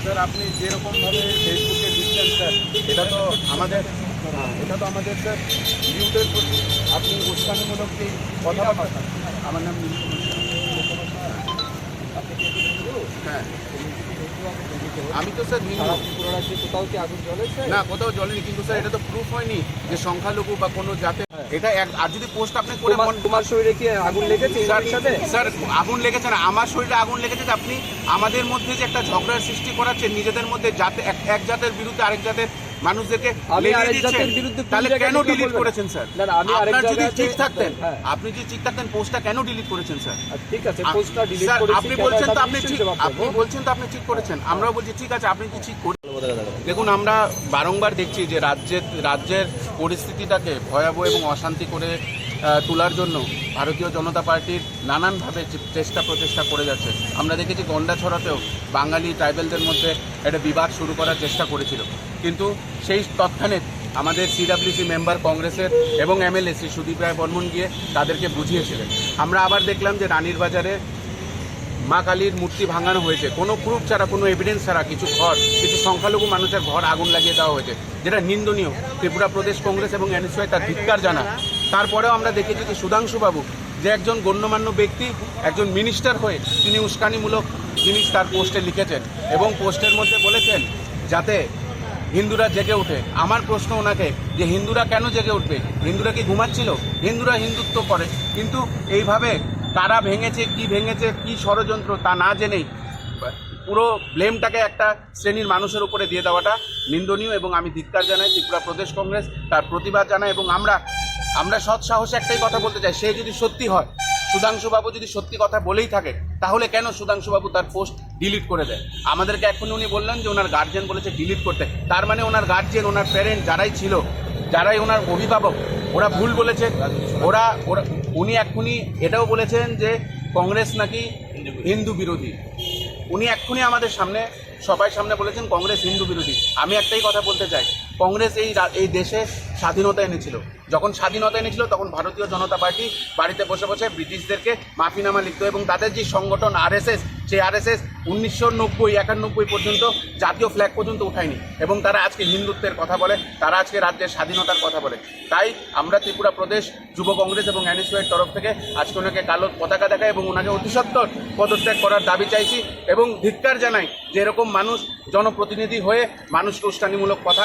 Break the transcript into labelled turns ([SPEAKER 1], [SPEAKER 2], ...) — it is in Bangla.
[SPEAKER 1] স্যার আপনি যেরকমভাবে ফেসবুকে দিচ্ছেন স্যার এটা তো আমাদের হ্যাঁ, এটা তো আমাদের স্যার ইউটের প্রতি আপনি উস্কানিমূলক কথা আমার নাম নীলকমল হ্যাঁ আমি তো স্যার
[SPEAKER 2] কোথাও কি আগুন জ্বলেছে
[SPEAKER 1] না কোথাও জ্বলেনি কিন্তু স্যার এটা তো প্রুফ হয়নি যে সংখ্যালঘু বা কোনো জাতে এটা এক আর যদি পোস্ট আপনি করে
[SPEAKER 2] তোমার শরীরে কি আগুন লেগেছে
[SPEAKER 1] স্যার
[SPEAKER 2] সাথে
[SPEAKER 1] স্যার আগুন লেগেছে না আমার শরীরে আগুন লেগেছে যে আপনি আমাদের মধ্যে যে একটা ঝগড়ার সৃষ্টি করাচ্ছেন নিজেদের মধ্যে জাতে এক জাতের বিরুদ্ধে আরেক জাতের মানুষদেরকে তাহলে কেন ডিলিট করেছেন স্যার? আপনার যদি ঠিক থাকতেন
[SPEAKER 2] হ্যাঁ।
[SPEAKER 1] আপনি যদি ঠিক থাকতেন পোস্টটা কেন ডিলিট করেছেন স্যার?
[SPEAKER 2] ঠিক আছে পোস্টটা ডিলিট
[SPEAKER 1] স্যার,
[SPEAKER 2] করেছি
[SPEAKER 1] আপনি বলছেন তো আপনি ঠিক আপনি বলছেন তো আপনি ঠিক করেছেন। আমরাও বলছি ঠিক আছে আপনি কি ঠিক করে দেখুন আমরা বারংবার দেখছি যে রাজ্যের রাজ্যের পরিস্থিতিটাকে ভয়াবহ এবং অশান্তি করে তোলার জন্য ভারতীয় জনতা পার্টির নানানভাবে চেষ্টা প্রচেষ্টা করে যাচ্ছে। আমরা দেখেছি গন্ডা ছড়াতেও বাঙালি ট্রাইবেলদের মধ্যে একটা বিবাদ শুরু করার চেষ্টা করেছিল। কিন্তু সেই তৎক্ষণে আমাদের সিডাব্লিউসি মেম্বার কংগ্রেসের এবং এমএলএ শ্রী সুদীপ রায় বর্মন গিয়ে তাদেরকে বুঝিয়েছিলেন। আমরা আবার দেখলাম যে রানীর বাজারে মা কালীর মূর্তি ভাঙানো হয়েছে। কোনো প্রুফ ছাড়া, কোনো এভিডেন্স ছাড়া, কিছু ঘর, কিছু সংখ্যালঘু মানুষের ঘর আগুন লাগিয়ে দেওয়া হয়েছে, যেটা নিন্দনীয়। ত্রিপুরা প্রদেশ কংগ্রেস এবং এনএসওয়াই তার ধিক্কার জানা তারপরেও আমরা দেখেছি যে সুধাংশুবাবু যে একজন গণ্যমান্য ব্যক্তি, একজন মিনিস্টার হয়ে তিনি উস্কানিমূলক জিনিস তার পোস্টে লিখেছেন এবং পোস্টের মধ্যে বলেছেন, যাতে হিন্দুরা জেগে ওঠে। আমার প্রশ্ন ওনাকে যে হিন্দুরা কেন জেগে উঠবে? হিন্দুরা কি ঘুমাচ্ছিল? হিন্দুরা হিন্দুত্ব করে। কিন্তু এইভাবে কারা ভেঙেছে, কি ভেঙেছে, কি ষড়যন্ত্র তা না জেনেই পুরো ব্লেমটাকে একটা শ্রেণির মানুষের উপরে দিয়ে দেওয়াটা নিন্দনীয় এবং আমি ধিক্কার জানাই ত্রিপুরা প্রদেশ কংগ্রেস, তার প্রতিবাদ জানাই এবং আমরা আমরা সৎ সাহসে একটাই কথা বলতে চাই, সে যদি সত্যি হয়, সুধাংশুবাবু যদি সত্যি কথা বলেই থাকে তাহলে কেন সুধাংশুবাবু তার পোস্ট ডিলিট করে দেয় আমাদেরকে এখন উনি বললেন যে ওনার গার্জেন বলেছে ডিলিট করতে। তার মানে ওনার গার্জেন ওনার প্যারেন্ট যারাই ছিল, যারাই ওনার অভিভাবক, ওরা ভুল বলেছে। ওরা ওরা, উনি এক্ষুনি এটাও বলেছেন যে কংগ্রেস নাকি হিন্দু বিরোধী। উনি এক্ষুনি আমাদের সামনে, সবাই সামনে বলেছেন কংগ্রেস হিন্দু বিরোধী। আমি একটাই কথা বলতে চাই কংগ্রেস এই এই দেশে স্বাধীনতা এনেছিল। যখন স্বাধীনতা এনেছিল, তখন ভারতীয় জনতা পার্টি বাড়িতে বসে বসে ব্রিটিশদেরকে মাফিনামা লিখত এবং তাদের যে সংগঠন আরএসএস সেই আরএসএস উনিশশো নব্বই, একানব্বই পর্যন্ত জাতীয় ফ্ল্যাগ পর্যন্ত উঠায়নি এবং তারা আজকে হিন্দুত্বের কথা বলে, তারা আজকে রাজ্যের স্বাধীনতার কথা বলে। তাই আমরা ত্রিপুরা প্রদেশ যুব কংগ্রেস এবং এনএসওয়ের তরফ থেকে আজকে ওনাকে কালো পতাকা দেখায় এবং ওনাকে অতি সত্বর পদত্যাগ করার দাবি চাইছি এবং ধিক্কার জানাই যে এরকম মানুষ, জনপ্রতিনিধি হয়ে মানুষকে উস্কানিমূলক কথা